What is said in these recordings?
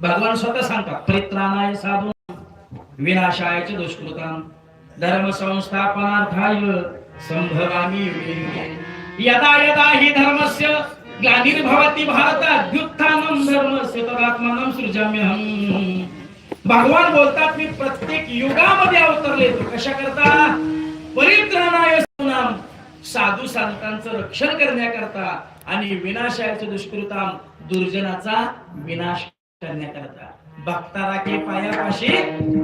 भगवान स्वतः सांगतात परित्राणाय साधू विनाशायचे दुष्कृतां दुष्कृताम धर्म संस्थापनार्थाय संभवामी यदा यदा हि धर्मस्य ग्लानिर्भवति भारत अभ्युत्थानं धर्मस्य तदात्मानं सृजाम्यहम्। भगवान बोलतात मी प्रत्येक युगामध्ये अवतरले तो कशा करता? परित्राणाय नाम साधू संतांचं रक्षण करण्याकरता आणि विनाशायचे दुष्कृताम दुर्जनाचा विनाश करण्याकरता. भक्तारा के पायापाशी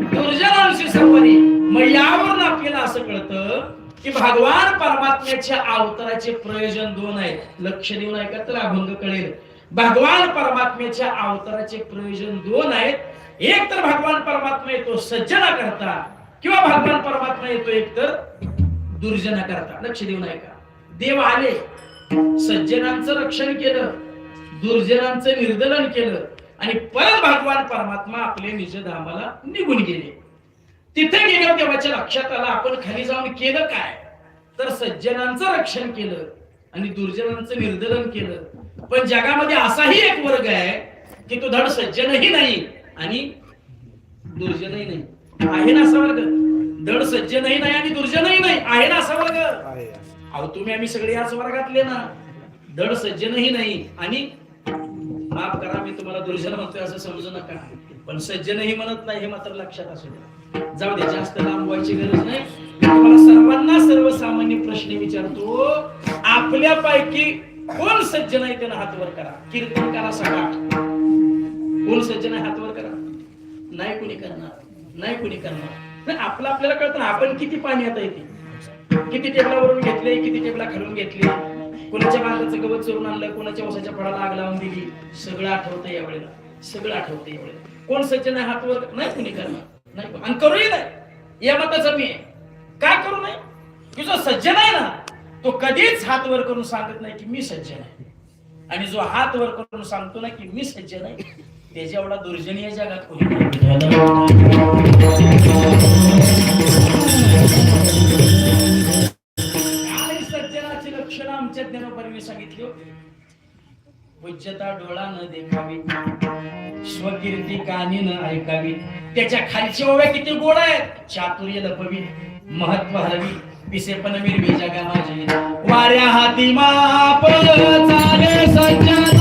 दुर्जनांशी संपरी मग यावरून आपल्याला असं कळतं की भगवान परमात्म्याच्या अवताराचे प्रयोजन दोन आहेत. लक्ष देऊन ऐका तर अभंग कळेल. भगवान परमात्म्याच्या अवताराचे प्रयोजन दोन आहेत. एक तर भगवान परमात्मा येतो सज्जना करता किंवा भगवान परमात्मा येतो एक तर दुर्जना करता लक्ष देऊन ऐका. देव आले सज्जनांचं रक्षण केलं दुर्जनांचं निर्दलन केलं आणि परत भगवान परमात्मा आपले निजधामाला निघून गेले. तिथे गेल्यावर देवाच्या लक्षात आलं आपण खाली जाऊन केलं काय? तर सज्जनांचं रक्षण केलं आणि दुर्जनांचं निर्दलन केलं. पण जगामध्ये असाही एक वर्ग आहे की तो धड सज्जनही नाही आणि दुर्जनही नाही. आहे ना असा वर्ग? धड सज्जनही नाही आणि दुर्जनही नाही. आहे ना असा वर्ग? आहे. अहो तुम्ही आम्ही सगळे याच वर्गातले ना. धड सज्जनही नाही आणि माफ करा मी तुम्हाला दुर्जन म्हणतोय असं समजू नका. पण सज्जनही म्हणत नाही हे मात्र लक्षात असू द्या. जाऊ दे जास्त लांब व्हायची गरज नाही. मी तुम्हाला सर्वांना सर्वसामान्य प्रश्न विचारतो आपल्यापैकी कोण सज्जन आहे त्यानं हात वर करा? कीर्तन करा सकाळ कोण सज्जन आहे हात वर करा? नाही कुणी करणार नाही कुणी करणार. नाही, आपलं आपल्याला कळतं आपण किती पाणी आता येते किती टेबलावरून घेतले किती टेबला खालून घेतले कोणाच्या बांधाचं गवत चोरून आणलं कोणाच्या वसाच्या फळाला आग लावून दिली? सगळं आठवतं यावेळेला सगळं आठवतं यावेळेला कोण सज्जन आहे हातवर नाही कुणी करणार. नाही आणि करूही नाही. या मताचा मी आहे. काय करू नये? तुझा जो सज्जन आहे ना तो कधीच हात वर करून सांगत नाही की मी सज्जन आहे. आणि जो हात वर करून सांगतो ना की मी सज्जन आहे त्याच्या एवढा दुर्जनीय जगात कोणी लक्षणं आमच्या ज्ञानोपरी सांगितली. हो. पूज्यता डोळा न देखावी. स्वकीर्ती कानी न ऐकावी. त्याच्या खालची ओव्या किती गोड आहेत. चातुर्य लपवी. महत्त्व हवी पिसे पण विरवी जगा माझे वाऱ्या हाती माप चाले सज्जनाचे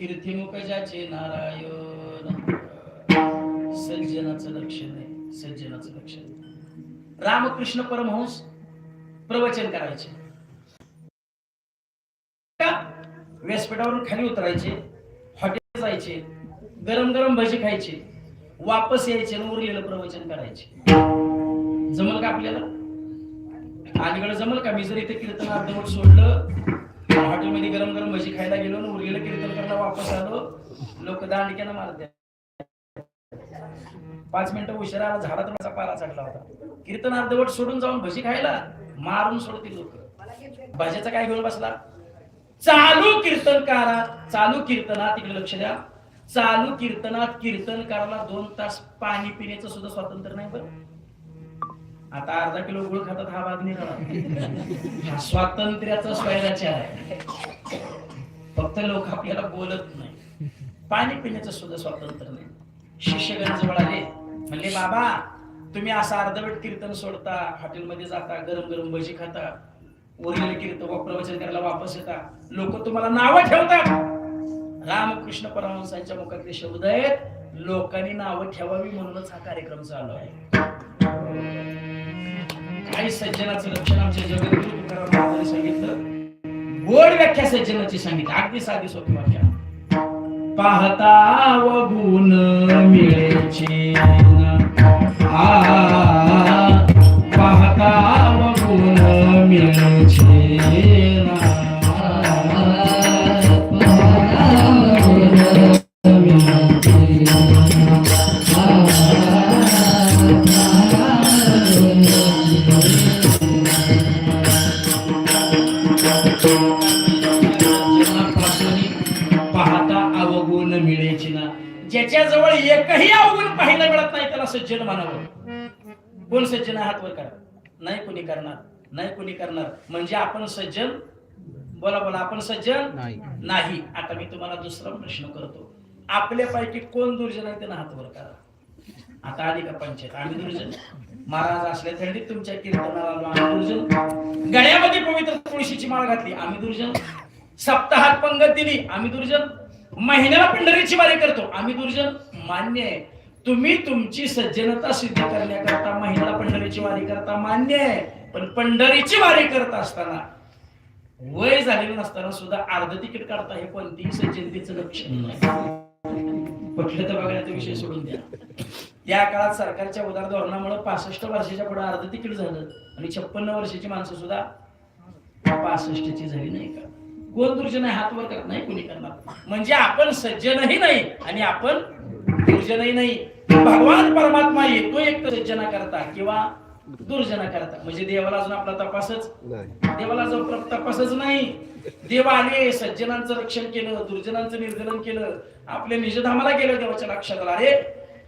सज्जनाचे नारायण. सज्जनाचं लक्षण आहे सज्जनाचं लक्षण रामकृष्ण परमहंस प्रवचन करायचे. व्यासपीठावरून खाली उतरायचे हॉटेल जायचे गरम गरम भजी खायचे वापस यायचे आणि उरलेलं प्रवचन करायचे. जमल का आपल्याला? अलीकडे जमल का? मी जर इथे कीर्तन अर्धवट सोडलं हॉटेलमध्ये गरम गरम भजी खायला गेलो ना उरलेलं कीर्तन करता वापस आलो. लोक दांडक्यानं मारते पाच मिनिटं उशिरा झाडात माझा पारा चढला होता. कीर्तन अर्धवट सोडून जाऊन भजी खायला मारून सोडतील लोक. भाज्याचा काय घेऊन बसला? चालू कीर्तनकारा चालू कीर्तनात इकडे लक्ष द्या. चालू कीर्तनात कीर्तनकाराला दोन तास पाणी पिण्याचं सुद्धा स्वातंत्र्य नाही बरं. आता अर्धा किलो गुळ खातात हा भाग निघाला. हा स्वातंत्र्याचा स्वैराचार आहे. फक्त लोक आपल्याला बोलत नाही. पाणी पिण्याचं सुद्धा स्वातंत्र्य नाही. शिष्यगण जवळ आले म्हणले बाबा तुम्ही असं अर्धवट कीर्तन सोडता हॉटेलमध्ये जाता गरम गरम भजी खाता उरलेलं कीर्तन व प्रवचन करायला वापस येता. लोक तुम्हाला नावं ठेवतात. रामकृष्ण परमहंसांच्या मुखातले शब्द आहेत लोकांनी नावं ठेवावी म्हणूनच हा कार्यक्रम चालू आहे. काही सज्जनाचं लक्षण आमच्या जगद्गुरु तुकाराम महाराजांनी सांगितलं गोड व्याख्या सज्जनाची सांगितली अगदी साधी सोपी व्याख्या पाहता व गुण मिळेचे पाहता व गुण मिळेचे Thank you. पाहायला मिळत नाही त्याला सज्जन म्हणावं. कोण सज्जन? हात वर करा. नाही कोणी करणार नाही कोणी करणार. म्हणजे आपण सज्जन? बोला बोला. आपण सज्जन? नाही. नाही. आता मी तुम्हाला दुसरा प्रश्न करतो. आपल्यापैकी कोण दुर्जन आहे त्यांना हात वर करा. आता आली का पंचायत? आम्ही दुर्जन. महाराज असल्या थंडीत तुमच्या कीर्तनाला दुर्जन. गळ्यामध्ये पवित्र तुळशीची माळ घातली. आम्ही दुर्जन. सप्ताहात पंगत दिली. आम्ही दुर्जन. महिन्याला पंढरीची वारी करतो. आम्ही दुर्जन. मान्य आहे. तुम्ही तुमची सज्जनता सिद्ध करण्याकरता महिला पंढरीची वारी करता मान्य आहे. पण पंढरीची वारी करत असताना वय झालेलं नसताना सुद्धा अर्ध तिकीट काढता हे कोणतीही सज्जनतेचं लक्षण नाही. पटलं तर बघण्याचा विषय सोडून द्या. त्या काळात सरकारच्या उदार धोरणामुळे पासष्ट वर्षाच्या पुढे अर्ध तिकीट झालं आणि छप्पन्न वर्षाची माणसं सुद्धा पासष्टची झाली नाही का? कोण दुर्जन आहे हात वर करत नाही कोणी करणार? म्हणजे आपण सज्जनही नाही आणि आपण दुर्जनही नाही. भगवान परमात्मा येतो एक तर सज्जना करता किंवा दुर्जना करता. म्हणजे देवाला अजून आपला तपासच नाही. देवाला जो तपासच नाही. देव आले सज्जनांचं रक्षण केलं दुर्जनांचं निर्धलन केलं आपल्या निजधामाला गेलं देवाच्या लक्षात आलं अरे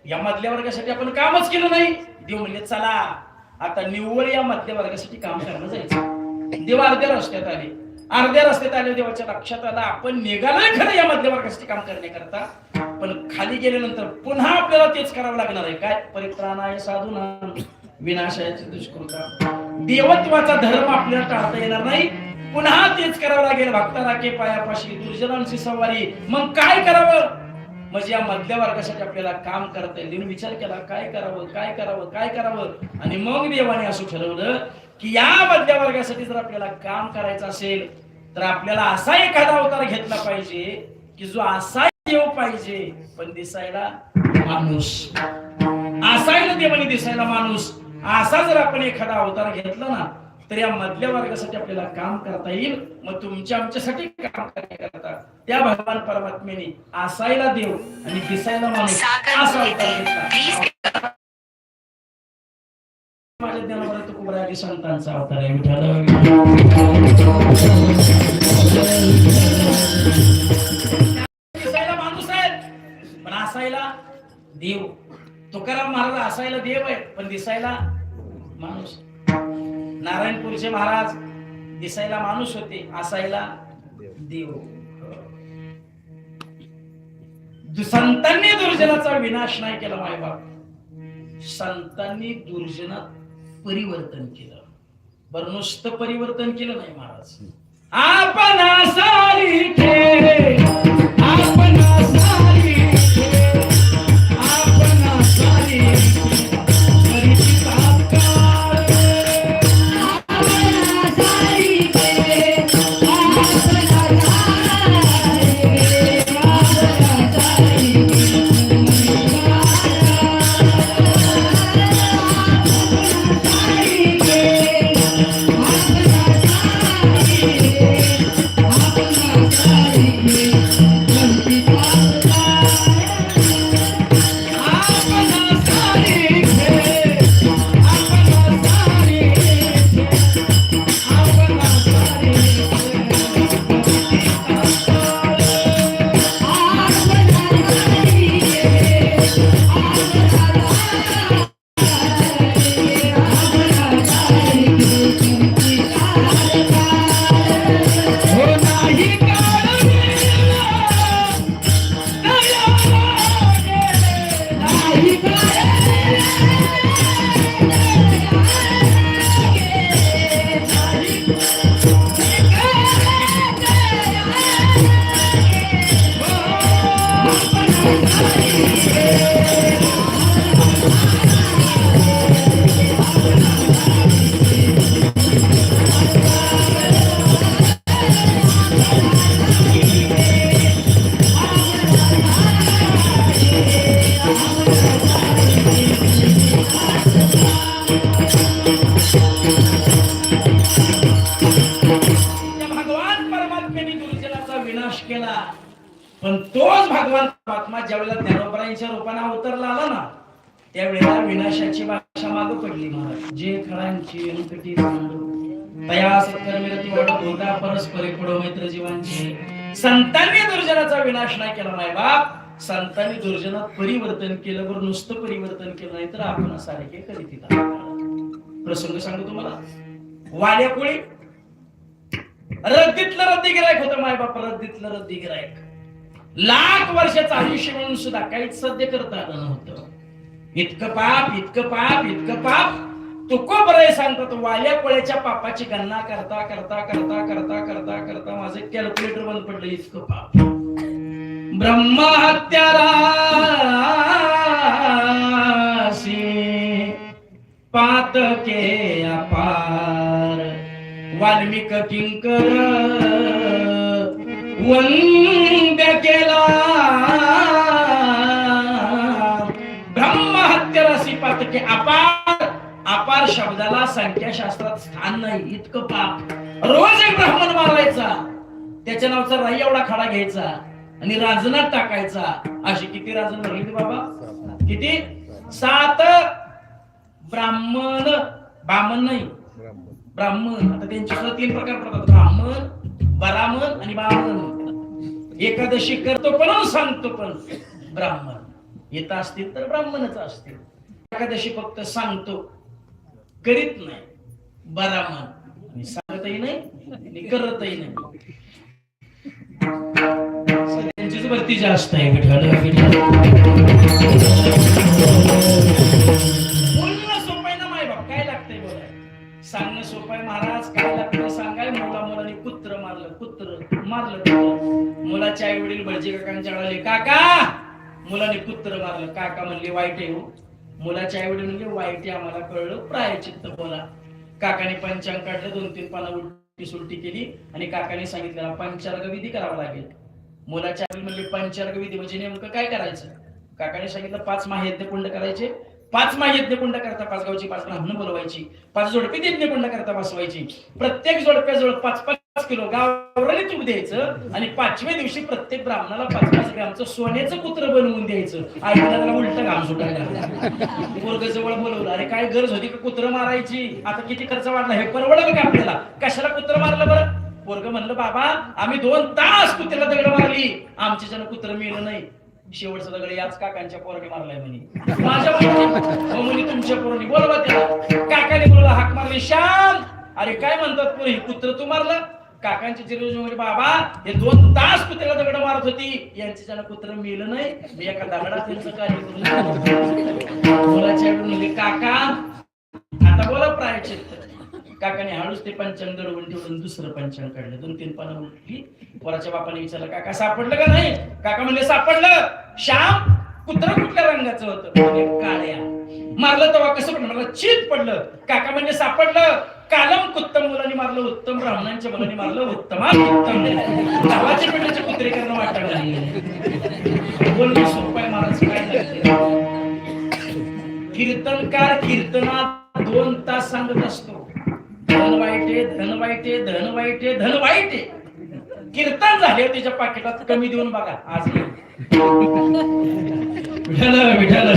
या मधल्या वर्गासाठी आपण कामच केलं नाही. देव म्हणले चला आता निव्वळ या मधल्या वर्गासाठी काम करणं जायचं. देव अर्ध्या रस्त्यात आले. अर्ध्या रस्त्यात आले देवाच्या लक्षात आलं आपण निघालोय खरं या मधल्या वर्गासाठी काम करण्याकरता. पण खाली गेल्यानंतर पुन्हा आपल्याला तेच करावं लागणार आहे. काय? परित्राणाय साधूना. विनाशायाचे दुष्कृता. देवत्वाचा धर्म आपल्याला टाळता येणार नाही. पुन्हा तेच करावं लागेल. भक्ता राखे पायापाशी दुर्जनांची सवारी. मग काय करावं? म्हणजे या मधल्या वर्गासाठी आपल्याला काम करता येईल. विचार केला काय करावं? काय करावं? काय करावं? आणि मग देवाने असं ठरवलं की या मधल्या वर्गासाठी जर आपल्याला काम करायचं असेल तर आपल्याला असा एखादा अवतार घेतला पाहिजे की जो असा देव पाहिजे. पण दिसायला माणूस. असायला देवाने दिसायला माणूस. असा जर आपण एखादा अवतार घेतला ना तर या मधल्या वर्गासाठी आपल्याला काम करता येईल. मग तुमच्या आमच्यासाठी काम करण्याकरता त्या भगवान परमात्म्याने असायला देव आणि दिसायला माणूस असा अवतार घेतला. माझ्या ज्ञानावर तुकोबराया संतांचा अवतार आहे. दिसायला माणूस. नारायणपूरचे महाराज दिसायला माणूस होते असायला देव. संतांनी दुर्जनाचा विनाश नाही केला मायबाप संतांनी दुर्जनात परिवर्तन केलं. बरं नुसतं परिवर्तन केलं नाही महाराज. आपण संतांनी दुर्जनाचा विनाश नाही केला नाही बाप. संतांनी दुर्जनात परिवर्तन केलं बरं नुसतं परिवर्तन केलं नाही तर आपण सारखे करीत प्रसंग सांगू तुम्हाला. वाल्या कोळी रद्दीतलं रद्दी गिरायक होतं माय बाप रद्दीतलं रद्दी गिरायक लाख वर्षाचं आयुष्य म्हणून सुद्धा काहीच सध्य करता आलं नव्हतं. इतकं पाप इतकं पाप इतकं पाप. तुको सांगतात वाल्या कोळ्याच्या पापाची गणना करता करता करता करता करता करता माझं कॅल्क्युलेटर बंद पडलं इतकं पाप. रात के अपार. वाल्मिक किंकर वंद्य केला. ब्रह्महत्या राशी पातके अपार. अपार शब्दाला संख्याशास्त्रात स्थान नाही इतकं पाप. रोज एक ब्राह्मण मारायचा. त्याच्या नावचा राई एवढा खडा घ्यायचा आणि रांजणात टाकायचा. अशी किती रांजण भरली बाबा? किती? सात ब्राह्मण. ब्राह्मण नाही. ब्राह्मण. आता त्यांचे सुद्धा तीन प्रकार पडतात. ब्राह्मण बरामण आणि ब्राह्मण एकादशी करतो पण सांगतो पण ब्राह्मण. येत असतील तर ब्राह्मणच असतील. एकादशी फक्त सांगतो. करीत नाही. बरामण आणि सांगतही नाही आणि करतही नाही. त्यांचीच भरती जास्त आहे विठाल बोलणं सोपं आहे ना माय बाप. काय लागतंय बोलाय सांगणं सोपं आहे महाराज. काय लागतं सांगाय? मुला मुलाने कुत्र मारलं कुत्र मारलं मुलाचे आई वडील भटजी काकांच्या काका! मुलाने कुत्र मारलं. काका म्हणले वाईट आहे हो. मुलाचे आई वडील म्हणजे वाईट आम्हाला कळलं. प्रायचित्त बोला. काकाने पंचांग काढलं दोन तीन पानं उलटी सुलटी केली आणि काकाने सांगितलं पंचार्ग विधी करावा लागेल. मुलाच्या आई म्हणजे पंचार्ग विधी म्हणजे नेमकं काय करायचं? काकाने सांगितलं पाच महायज्ञ कुंड करायचे. पाच महायज्ञ कुंड करता पाच गावची पाच ब्राह्मण बोलवायची. पाच जोडपी यज्ञकुंड करता बसवायची. प्रत्येक जोडप्याजवळ पाच पाच किलो गावराने तूप द्यायचं आणि पाचव्या दिवशी प्रत्येक ब्राह्मणाला पाच पाच ग्रामचं सोन्याचं कुत्र बनवून द्यायचं. आईला त्याला उलट घाम सुटायला. पोरग जवळ बोलवलं अरे काय गरज होती का कुत्र मारायची? आता किती खर्च वाढला? हे परवडलं का आपल्याला? कशाला कुत्र मारलं बरं? पोरग म्हणलं बाबा आम्ही दोन तास कुत्र्याला दगड मारली. आमच्या जण कुत्र मिळलं नाही शेवटचं दगड याच काकांच्या पोराने मारलाय म्हणे. माझ्या पोराने? हो तुमच्या पोराने. बोलवा त्याला. काकाने बोलवला हाक मारली शांत. अरे काय म्हणतात पोरी कुत्र तू मारला? काकांची चिरवजी म्हणजे बाबा हे दोन तास कुत्र्याला दगड मारत होती. यांचे ज्याला कुत्र मिळलं नाही मी एका दगडात त्यांचं कार्य करून मुलाच्या म्हणजे, काका आता बोला प्रायचित काकाने हळूच ते पंचांग दडवून ठेवून दुसरं पंचांग काढलं. दोन तीन पानं उठली. पोराच्या बापाने विचारलं काका सापडलं का नाही? काका म्हणले सापडलं. श्याम कुत्र कुठल्या रंगाचं होतं? म्हणजे काळ्या. मारलं तेव्हा कसं पडलं? मला चित पडलं. काका म्हणजे सापडलं. कालम कुत्तम मुलांनी मारलं उत्तम ब्राह्मणांच्या मुलांनी मारलं उत्तम उत्तम. गावाच्या पेटाचे कुत्रे करणं वाटायला लागले बोल सोपाय महाराज काय कीर्तनकार कीर्तनात दोन तास सांगत असतो. धन वाईटे धन वाईटे धन वाईटे धन वाईटे. कीर्तन झाले त्याच्या पाकिटात कमी देऊन बघा आज विठल विठल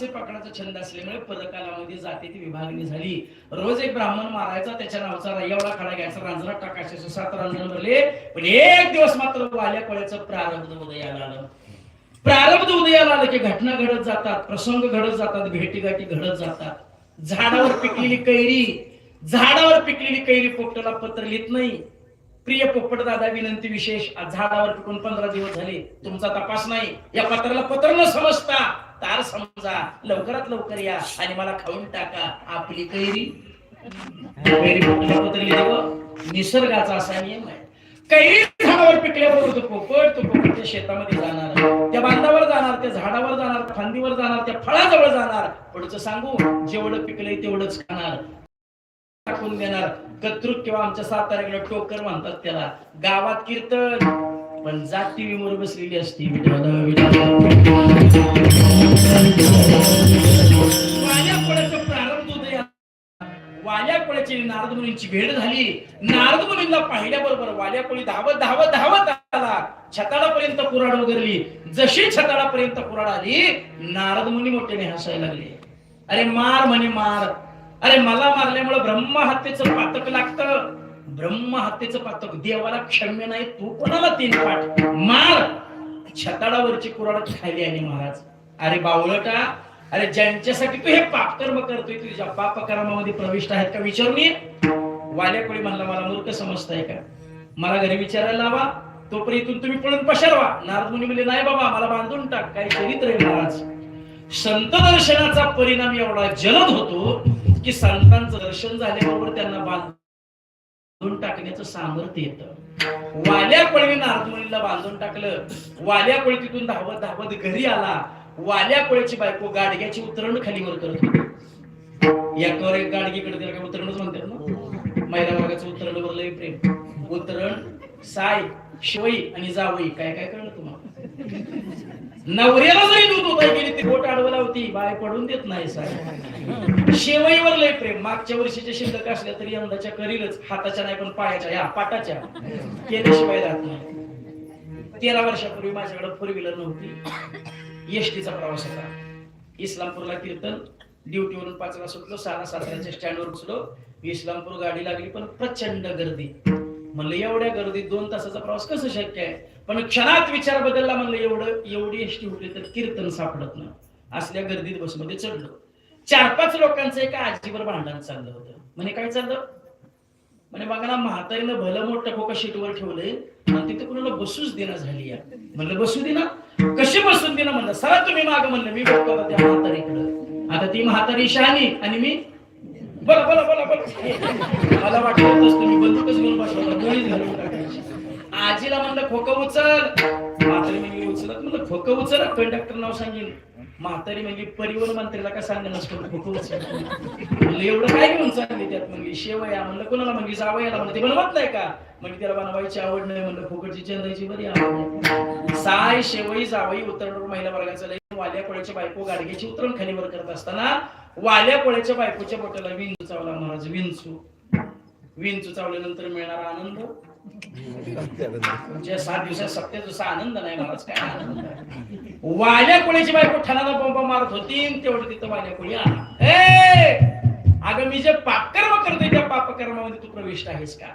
मासे पकडाचा छंद असल्यामुळे पदकालामध्ये जातीची विभागणी झाली. रोज एक ब्राह्मण मारायचा त्याच्या नावाचा एवढा खडा घ्यायचा. रांजणात टाकायचे सात रांजण भरले. पण एक दिवस मात्र वाल्या कोळ्याचं प्रारब्ध उदयाला आलं. प्रारब्ध उदयाला आलं की घटना घडत जातात प्रसंग घडत जातात भेटीगाठी घडत जातात. झाडावर पिकलेली कैरी झाडावर पिकलेली कैरी पोपटाला पत्र लिहित नाही. प्रिय पोपट दादा विनंती विशेष झाडावर पिकून पंधरा दिवस झाले. तुमचा तपास नाही. या पत्राला पत्र न समजता तार समजा लवकरात लवकर या आणि मला खाऊन टाका आपली कैरी. निसर्गाचा असा नियम आहे. कैरी झाडावर पिकल्याबरोबर तो पोपट तो पोपट त्या शेतामध्ये जाणार. त्या बांधावर जाणार त्या झाडावर जाणार फांदीवर जाणार त्या फळाजवळ जाणार. पुढचं सांगू जेवढं पिकलंय तेवढंच खाणार. टाकून देणार. कत्रुक किंवा आमच्या साताऱ्याकडे टोकर म्हणतात त्याला. गावात कीर्तन. पण जात टीव्हीवर बसलेली असती वाल्या कोळ्याचं प्रारंभ होत वाल्या मुनींची भेट झाली. नारद मुलींना पाहिल्याबरोबर वाल्या कोळी धावत धावत धावत आला. छताळापर्यंत कुराड वगरली जशी छताळापर्यंत कुराड आली नारद मुनी मोठ्याने हसायला लागले. अरे मार म्हणे मार. अरे मला मारल्यामुळे ब्रह्म हत्येचं पातक लागतं. ब्रह्म हत्येचं पातक देवाला क्षम्य नाही तू कोणाला तीन पाठ? मार! छताडावरची कुराड खाली आणि महाराज. अरे बावळटा अरे ज्यांच्यासाठी तू हे पापकर्म करतोय तुझ्या पापकर्मामध्ये प्रविष्ट आहेत का? विचारून ये. वाल्या म्हणला मला मूर्ख समजताय का? मला घरी विचारायला लावा. तोपर्यंत इथून तुम्ही पळून पशारवा नारद मुनी म्हणले नाही बाबा मला बांधून टाक. काही चरित्र आहे महाराज. संत दर्शनाचा परिणाम एवढा जलद होतो की संतांचं दर्शन झाल्याबरोबर त्यांना बांधून टाकण्याचं सामर्थ्य येतं. वाल्या कोळी नारदमुनीला बांधून टाकलं. वाल्या कोळी तिथून धावत धावत घरी आला. वाल्या कोळीची बायको गाडग्याची उतरण खालीवर करत होती. एकावर एक गाडगीकडे त्याला काय उतरणच म्हणतात ना? महिला वर्गाचं उतरण भरलं प्रेम. उतरण साय शिवई आणि जावई. काय काय कळलं तुम्हाला? नवऱ्याला जरी दूध होता गेली ती बोट अडवला होती बाय पडून देत नाही साहेब. शेवईवर लय प्रेम. मागच्या वर्षीच्या शिल्लक असल्या तरी यंदाच्या करीलच. हाताच्या नाही पण पायाच्या. या पाटाच्या. केल्याशिवाय राहत नाही. तेरा वर्षापूर्वी माझ्याकडे फोर व्हीलर नव्हती. एसटीचा प्रवास होता. इस्लामपूरला कीर्तन ड्युटीवरून पाचला सुटलो सहा सातऱ्याच्या स्टँडवर उचलो इस्लामपूर गाडी लागली पण प्रचंड गर्दी. म्हणलं एवढ्या गर्दीत दोन तासाचा प्रवास कसं शक्य आहे? पण क्षणात विचार बदलला म्हणलं एवढं एवढी एसटी उठली तर कीर्तन सापडत ना असल्या गर्दीत बसमध्ये चढलो. चार पाच लोकांचं एका आजीवर भांडण चाललं होतं. म्हणे काय चाललं? म्हणे बघा ना म्हातारीनं भलं मोठं खोका शीटवर ठेवलंय आणि तिथे कुणाला बसूच देणं झाली या. म्हणलं बसू दे ना. कशी बसून देणं म्हणलं? सरा तुम्ही माग म्हणलं मी बघतो त्या म्हातारीकडं. आता ती म्हातारी शहाणी आणि मी बोला बोला बोला बोला. मला वाटलं तुम्ही बंदूकच घेऊन बसला गोळी घालून आजीला म्हणलं खोकं उचल. म्हातारी म्हणजे उचलत? म्हणलं खोकं उचल. कंडक्टर नाव सांगेल. म्हातारी म्हणजे परिवहन मंत्र्याला का सांगेल नसतो? खोकं उचल. एवढं काय घेऊन चालली त्यात? म्हणजे शेवया. म्हणलं कोणाला? म्हणजे जावयाला. म्हणलं ते बनवत नाही का? म्हणजे त्याला बनवायची आवड नाही. म्हणलं फुकटची चंदायची बरी आवड साय शेवई जावई उतरणवर महिला वर्गाचं लय वाल्या कोळ्याच्या बायको गाडग्याची उतरण खालीवर करत असताना वाल्या कोळ्याच्या बायकोच्या बोटाला विंचू चावला महाराज विंचू. विण चुचावल्यानंतर मिळणारा आनंद. म्हणजे सात दिवसात सत्य जसा आनंद नाही मला काय आनंद आहे. वाल्या कोळीची बायको ठाण्याला पंप मारत होती तेवढं तिथं वाल्या कोळी आला. अगं मी जे पापकर्म करतोय त्या पापकर्मामध्ये तू प्रविष्ट आहेस का?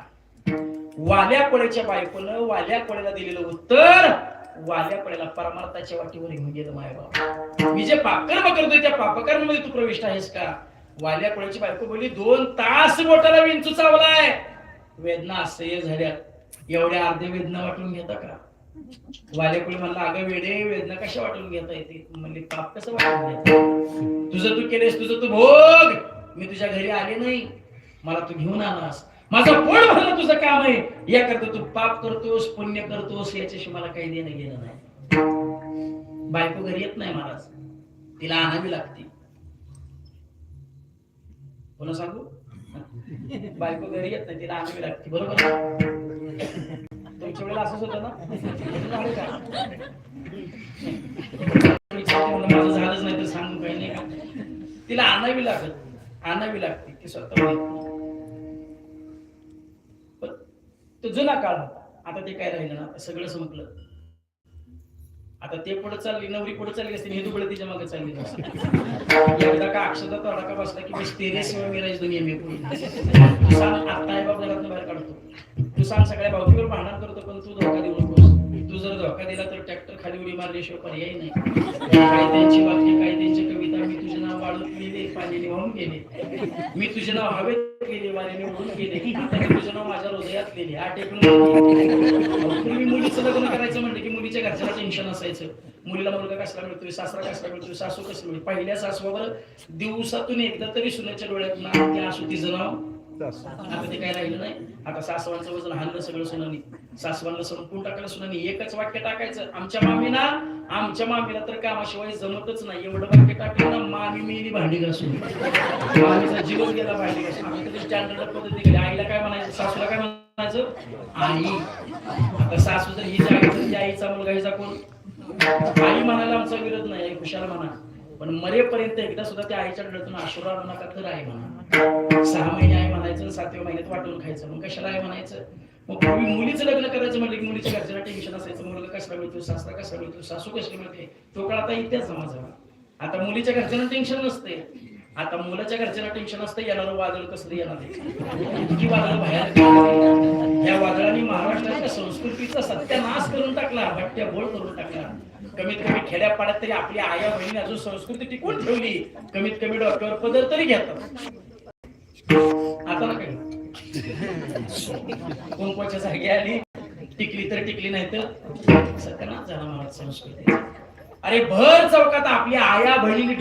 वाल्या कोळ्याच्या बायकोनं वाल्या कोळ्याला दिलेलं उत्तर वाल्या कोळ्याला परमार्थाच्या वाटीवर घेऊन गेलं माय बाबा मी जे पापकर्म करतोय त्या पापकर्मामध्ये तू प्रविष्ट आहेस का? वाल्या कोळ्याची बायको बोलली दोन तास बोटाला विंचू चावलाय. वेदना असह्य झाल्या. एवढ्या अर्धे वेदना वाटून घेता का? वाल्याकुळे म्हणला अगं वेडे वेदना कशा वाटून घेता येते? म्हणले पाप कसं वाटून तुझं तू केलेस तुझं तू भोग. मी तुझ्या घरी आले नाही. मला तू घेऊन आलास. माझं पोट भरणं तुझं काम आहे. या करता तू पाप करतोस पुण्य करतोस याच्याशी मला काही देणं घेणं नाही. बायको घरी येत नाही महाराज. तिला आणावी लागते. पुन्हा सांगू बायको घरी येत नाही तिला आणावी लागते बरोबर? तुमच्या वेळेला असंच होतं ना का? माझं झालंच नाही तर सांगू काही नाही का तिला आणावी लागत आणावी लागते ती स्वतः. पण तो जुना काळ होता आता ते काय राहिलं ना सगळं संपलं आता ते पुढे चालली नवरी पुढे चालली असते हे दुबळे तिच्यामागे चालली एकदा का अक्षता तडाखा बसला की बस तेरे शिवाय मिराज दुनिया मी पुढे तू सांग आता आई बाप घरातून बाहेर काढतो. तू सांग सगळ्या भावकीवर भांडण करतो पण तू धोका देऊ नको. तू जर धोका दिला तर ट्रॅक्टर खाली उडी मारल्याशिवाय पर्याय नाही. काही त्यांची वाक्य काही त्यांची कविता मी तुझे नाव वाढून लिहिले पाण्याने वाहून गेले. मी तुझे नाव हवेत गेले वाऱ्याने उडून गेले. आता मी तुझं नाव माझ्या हृदयात गेले हा टेकून मुलीचं लग्न करायचं म्हणलं की मुलीच्या घरच्याला टेन्शन असायचं. मुलीला मुलगा कसला मिळतोय सासरा कसला मिळतोय सासू कसं मिळते पहिल्या सासवावर दिवसातून एकदा तरी सुनेच्या डोळ्यात ना त्या असू तिचं नाव आता ते म्हणजे काय राहिलं नाही? आता सासवांचं वजन हाणलं सगळं सुनानी सासवांना संपून टाकलं सुनानी एकच वाक्य टाकायचं. आमच्या मामीना आमच्या मामीला तर कामाशिवाय जमतच नाही. एवढं वाक्य टाकलं ना मामी मेली भांडी घासून. मामीचा जीवन गेला भांडी घासून. आम्ही स्टँडर्ड पद्धती आईला काय म्हणायचं? सासूला काय म्हणायचं? आई. आता सासू जर हिच्या आई आईचा मुलगा हिचा कोण? आई म्हणायला आमचा विरोध नाही. खुशाल म्हणा. पण मरेपर्यंत एकदा सुद्धा त्या आईच्या डोळ्यातून आशीर्वाद नका तर आई म्हणा? सहा महिने आहे म्हणायचं सातव्या महिन्यात वाटून खायचं. मग कशाला आहे म्हणायचं? मग पूर्वी मुलीचं लग्न करायचं म्हटलं की मुलीच्या घरच्याला टेन्शन असायचं. मुलगा कसा मिळतो सासरा कसा मिळतो सासू कशी मिळते? तो काळ आता इतिहास समाजाला आता मुलीच्या घरच्यांना टेन्शन नसते. आता मुलाच्या घरच्यांना टेन्शन असतं येणार वादळ कसलं येणार इतकी वादळ बाहेर या वादळाने महाराष्ट्राच्या संस्कृतीचा सत्यानाश करून टाकला भट्ट्या बोल करून टाकला. कमीत कमी खेड्यापाड्यात तरी आपली आया बहिणी अजून संस्कृती टिकून ठेवली. कमीत कमी डॉक्टर पदर तरी घेतात. आता कुंकवाच्या जागी आली? टिकली तर टिकली नाही तर सत्यानाश झाला महाराज संस्कृती. अरे भर चौकात आपली आया बहिणीने